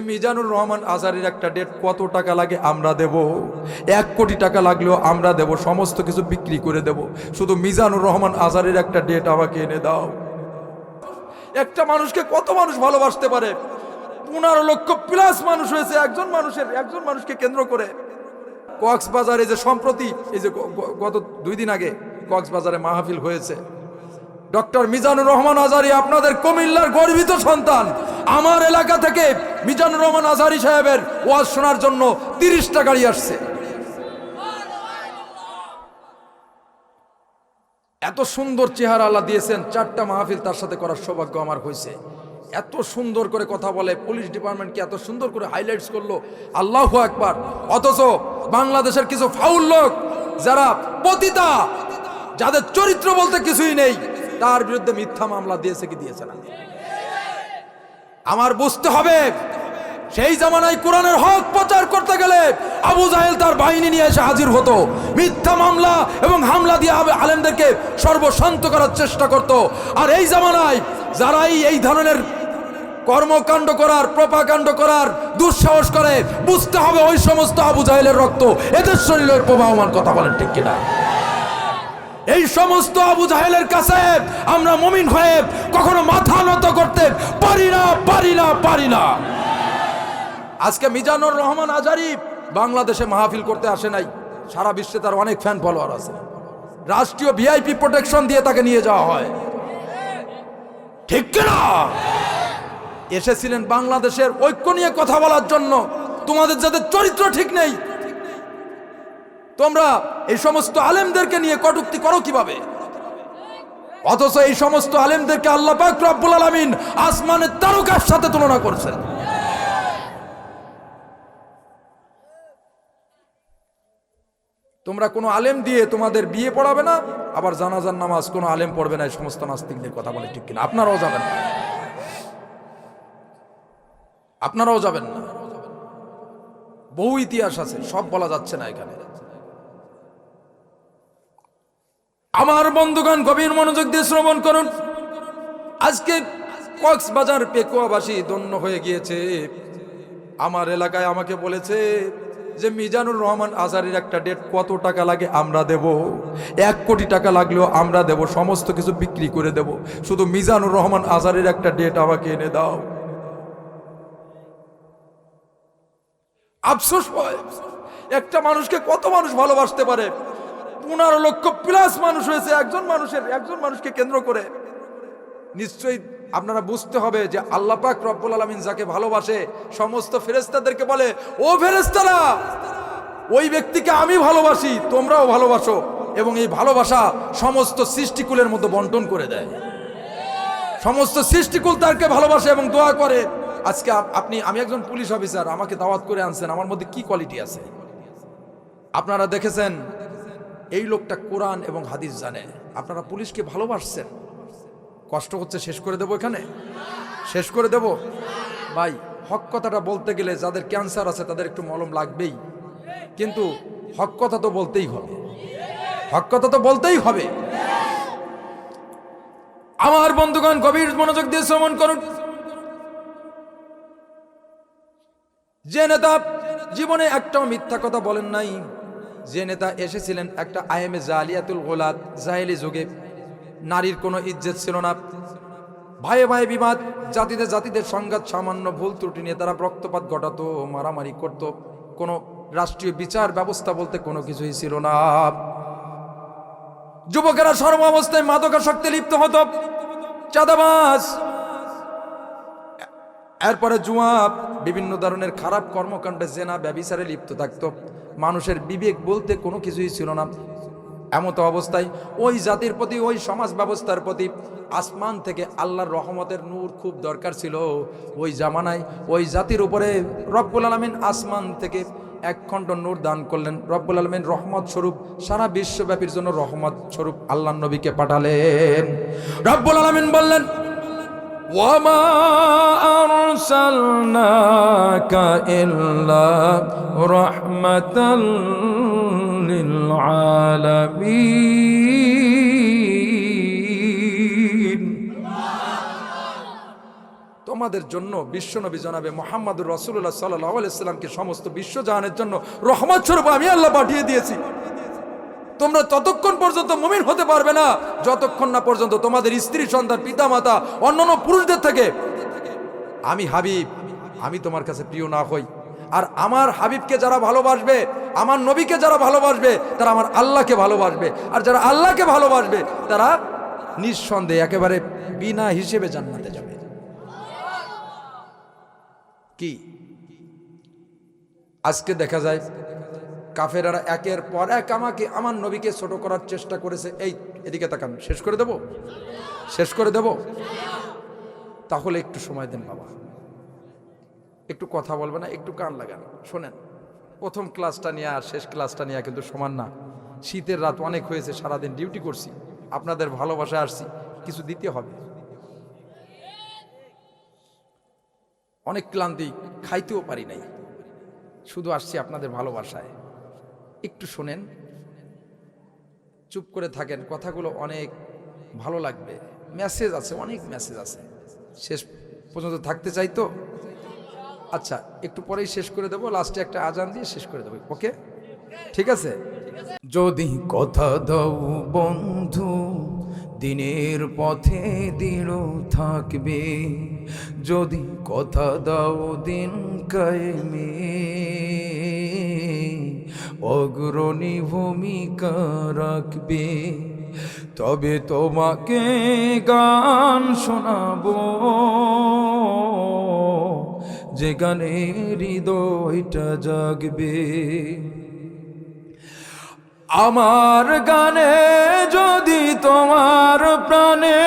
মিজানুর রহমান আজারির একটা ডেট কত টাকা লাগে আমরা দেব? এক কোটি টাকা লাগলেও আমরা দেব, সমস্ত কিছু বিক্রি করে দেব। শুধু মিজানুর রহমান আজারির একটা ডেট আমাকে এনে দাও। একটা মানুষকে কত মানুষ ভালোবাসতে পারে? পনেরো লক্ষ প্লাস মানুষ হয়েছে, একজন মানুষের, একজন মানুষকে কেন্দ্র করে। কক্সবাজারে যে সম্প্রতি, এই যে গত দুই দিন আগে কক্সবাজারে মাহফিল হয়েছে। ডক্টর মিজানুর রহমান আজারি আপনাদের কুমিল্লার গর্বিত সন্তান। আমার এলাকা থেকে মিজানুর রহমান আজারি সাহেবের ওয়াজ শোনার জন্য তিরিশটা গাড়ি আসছে। এত সুন্দর চেহারা আল্লাহ দিয়েছেন, চারটা মাহফিল তার সাথে করার সৌভাগ্য আমার হয়েছে। এত সুন্দর করে কথা বলে, পুলিশ ডিপার্টমেন্টকে এত সুন্দর করে হাইলাইটস করল, আল্লাহ একবার অথচ বাংলাদেশের কিছু ফাউল লোক, যারা পতিতা, যাদের চরিত্র বলতে কিছুই নেই তার বিরুদ্ধে মিথ্যা মামলা দিয়েছে কি দিয়েছে না? আমার বুঝতে হবে, সেই জামানায় কোরআনের হক প্রচার করতে গেলে আবু জাহেল তার বাহিনী নিয়ে এসে হাজির হতো। মিথ্যা মামলা এবং হামলা দিয়ে আলেমদেরকে সর্বশান্ত করার চেষ্টা করত। আর এই জামানায় যারাই এই ধরনের কর্মকাণ্ড করার, প্রপাকাণ্ড করার দুঃসাহস করে, বুঝতে হবে ওই সমস্ত আবু জাহেলের রক্ত এদের শরীরের প্রবাহমান কথা বলেন ঠিক কিনা? এই সমস্ত আবু জাহেলের কাছে আমরা মমিন হয়ে কখনো মাথা নত করতে পারি না পারি না পারি না। আজকে মিজানুর রহমান আজারি বাংলাদেশে মাহফিল করতে আসে নাই। সারা বিশ্বে তার অনেক ফ্যান ফলোয়ার আছে। রাষ্ট্রীয় ভিআইপি প্রোটেকশন দিয়ে তাকে নিয়ে যাওয়া হয়। ঠিক কিনা এসেছিলেন বাংলাদেশের ঐক্য নিয়ে কথা বলার জন্য। তোমাদের যাদের চরিত্র ঠিক নেই তোমরা এই সমস্ত আলেমদেরকে নিয়ে কটুক্তি করো কীভাবে? অথচ এই সমস্ত আলেমদেরকে আল্লাহ পাক রব্বুল আলামিন আসমানের তারকার সাথে তুলনা করছেন। তোমরা কোনো আলেম দিয়ে তোমাদের বিয়ে পড়াবে না, আবার জানাজার নামাজ কোনো আলেম পড়বে না, এই সমস্ত নাস্তিকদের কথা বলে ঠিক কিনা? আপনারাও যাবেন না। আপনারাও যাবেন না। বহু ইতিহাস আছে, সব বলা যাচ্ছে না এখানে। আমার বন্ধুগণ গভীর মনোযোগ দিয়ে শ্রবণ করুন। আজকে কক্সবাজার পেকুয়াবাসী ধন্য হয়ে গিয়েছে। আমার এলাকায় আমাকে বলেছে যে, মিজানুর রহমান আজারির একটা ডেট কত টাকা লাগে আমরা দেব? এক কোটি টাকা লাগলেও আমরা দেব, সমস্ত কিছু বিক্রি করে দেব। শুধু মিজানুর রহমান আজারির একটা ডেট আমাকে এনে দাও। আফসোস হয়, একটা মানুষকে কত মানুষ ভালোবাসতে পারে? পনেরো লক্ষ প্লাস মানুষ হয়েছে। একজন মানুষের, একজন মানুষকে কেন্দ্র করে। নিশ্চয়ই আপনারা বুঝতে হবে যে আল্লাহ পাক রব্বুল আলমিন যাকে ভালোবাসে, সমস্ত ফেরেস্তাদেরকে বলে, ও ফেরেস্তারা ওই ব্যক্তিকে আমি ভালোবাসি, তোমরাও ভালোবাসো। এবং এই ভালোবাসা সমস্ত সৃষ্টিকুলের মধ্যে বন্টন করে দেয়। সমস্ত সৃষ্টিকুল তারকে ভালোবাসে এবং দোয়া করে। আজকে আপনি, আমি একজন পুলিশ অফিসার, আমাকে দাওয়াত করে আনছেন, আমার মধ্যে কি কোয়ালিটি আছে? আপনারা দেখেছেন এই লোকটা কোরআন এবং হাদিস জানে। আপনারা পুলিশকে ভালোবাসছেন। কষ্ট হচ্ছে, শেষ করে দেবো এখানে? শেষ করে দেব? ভাই, হক কথাটা বলতে গেলে যাদের ক্যান্সার আছে তাদের একটু মলম লাগবেই। কিন্তু হক কথা তো বলতেই হবে। হক কথা তো বলতেই হবে। আমার বন্ধুগণ, গভীর মনোযোগ দিয়ে শ্রমণ করুন। যে নেতা জীবনে একটাও মিথ্যা কথা বলেন নাই যে নেতা এসেছিলেন একটা আইএমএ জালিয়াতুল গোলাত জাহেলি যুগে, নারীর কোনো ইজ্জত ছিল না। ভাইয়ে ভাইয়ে বিবাদ, জাতিতে জাতিদের সংঘাত, সামান্য ভুল ত্রুটি নিয়ে তারা রক্তপাত ঘটাতো, মারামারি করত। কোনো রাষ্ট্রীয় বিচার ব্যবস্থা বলতে কোনো কিছুই ছিল না। যুবকেরা সর্ব অবস্থায় মাদকাসক্তি লিপ্ত হতো। চাঁদাবাজ এরপরে জুয়া বিভিন্ন ধরনের খারাপ কর্মকাণ্ডে জেনা, ব্যবিচারে লিপ্ত থাকতো। মানুষের বিবেক বলতে কোনো কিছুই ছিল না। এমতো অবস্থায় ওই জাতির প্রতি, ওই সমাজ ব্যবস্থার প্রতি আসমান থেকে আল্লাহর রহমতের নূর খুব দরকার ছিল। ওই জামানায়, ওই জাতির উপরে রব্বুল আলমিন আসমান থেকে এক খণ্ড নূর দান করলেন। রব্বুল আলমিন রহমত স্বরূপ, সারা বিশ্বব্যাপীর জন্য রহমত স্বরূপ আল্লাহ নবীকে পাঠালেন। রব্বুল আলমিন বললেন وما أرسلناك إلا رحمة للعالمين তোমার আমাদের জন্য বিশ্বনবী জনাবে মোহাম্মদুর রসুল্লাহ সাল্লাহ আলাইসাল্লামকে সমস্ত বিশ্বজাহানের জন্য রহমত স্বরূপ আমি আল্লাহ পাঠিয়ে দিয়েছি তোমরা ততক্ষণ পর্যন্ত মুমিন হতে পারবে না, যতক্ষণ না পর্যন্ত তোমাদের স্ত্রী, সন্তান পিতা মাতা অন্যান্য পুরুষদের থেকে। আমি হাবিব, আমি তোমার কাছে প্রিয় না হই। আর আমার হাবিবকে যারা ভালোবাসবে, আমার নবীকে যারা ভালোবাসবে, তারা আমার আল্লাহকে ভালোবাসবে। আর যারা আল্লাহকে ভালোবাসবে, তারা নিঃসন্দেহে একেবারে বিনা হিসেবে জান্নাতে যাবে। কি? আজকে দেখা যায় কাফেরারা একের পর এক আমাকে আমার নবীকে ছোট করার চেষ্টা করেছে। এই, এদিকে তাকান। শেষ করে দেব? শেষ করে দেব? তাহলে একটু সময় দেন বাবা। একটু কথা বলবে না, একটু কান লাগান। শোনেন, প্রথম ক্লাসটা নিয়ে আর শেষ ক্লাসটা নিয়ে কিন্তু সমান না। শীতের রাত অনেক হয়েছে, সারাদিন ডিউটি করছি, আপনাদের ভালোবাসায় আসছি, কিছু দিতে হবে। অনেক ক্লান্তি, খাইতেও পারি নাই। শুধু আসছি আপনাদের ভালোবাসায়। একটু শোনেন। চুপ করে থাকেন, কথাগুলো অনেক ভালো লাগবে। মেসেজ আছে, অনেক মেসেজ আছে। শেষ পর্যন্ত থাকতে চাই তো? আচ্ছা একটু পরেই শেষ করে দেবো লাস্টে একটা আজান দিয়ে শেষ করে দেবো ওকে ঠিক আছে? যদি কথা দাও বন্ধু, দিনের পথে দৃঢ় থাকবে। যদি কথা দাও দিন কায়েমে অগ্রণী ভূমিকা রাখবে। তবে তোমাকে গান শোনাব। যে গানে হৃদয়টা জাগবে। আমার গানে যদি তোমার প্রাণে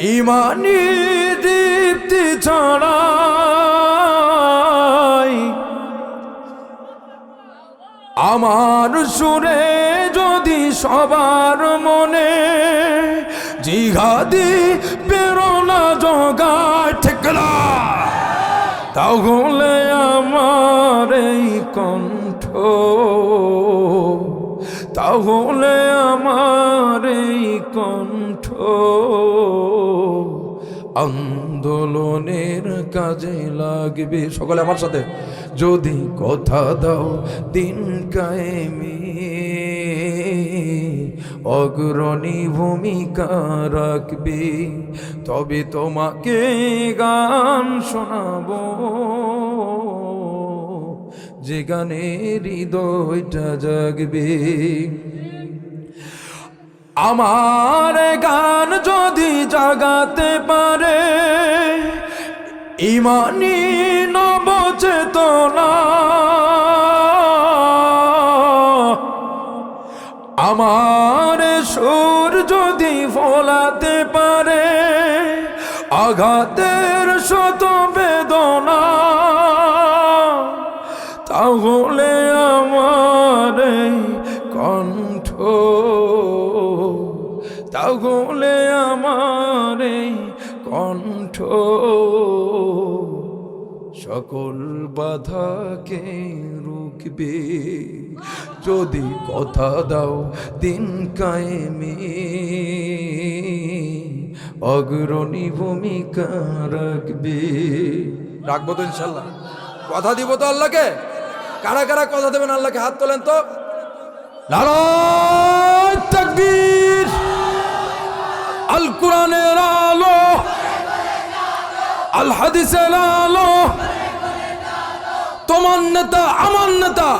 ইমানি দীপ্তি ছড়ায় আমার সুরে যদি সবার মনে জিহাদি প্রেরণা জগায়, ঠিক না তাহলে আমার এই কণ্ঠ, তাহলে আমার এই কণ্ঠ। আন্দোলনের কাজে লাগবে। সকলে আমার সাথে, যদি কথা দাও দিন কায়েমে। অগ্রণী ভূমিকা রাখবে, তবে তোমাকে গান শোনাবো। যে গানে হৃদয়টা জাগবে আমার গান যদি জাগাতে পারে ইমানি নবচেতনা। আমার সুর যদি ফলাতে পারে আঘাতের শত কণ্ঠ সকল বাধাকে রুখবে। যদি কথা দাও দিন কায়েমে, অগ্রণী ভূমিকা রাখবে। রাখব তো ইনশাল্লাহ। কথা দিব তো আল্লাহকে? কারা কারা কথা দেবেন আল্লাহকে? হাত তোলেন তো। তাকবীর। আল কোরআনের আল তোমার নেতা আমার নেতা।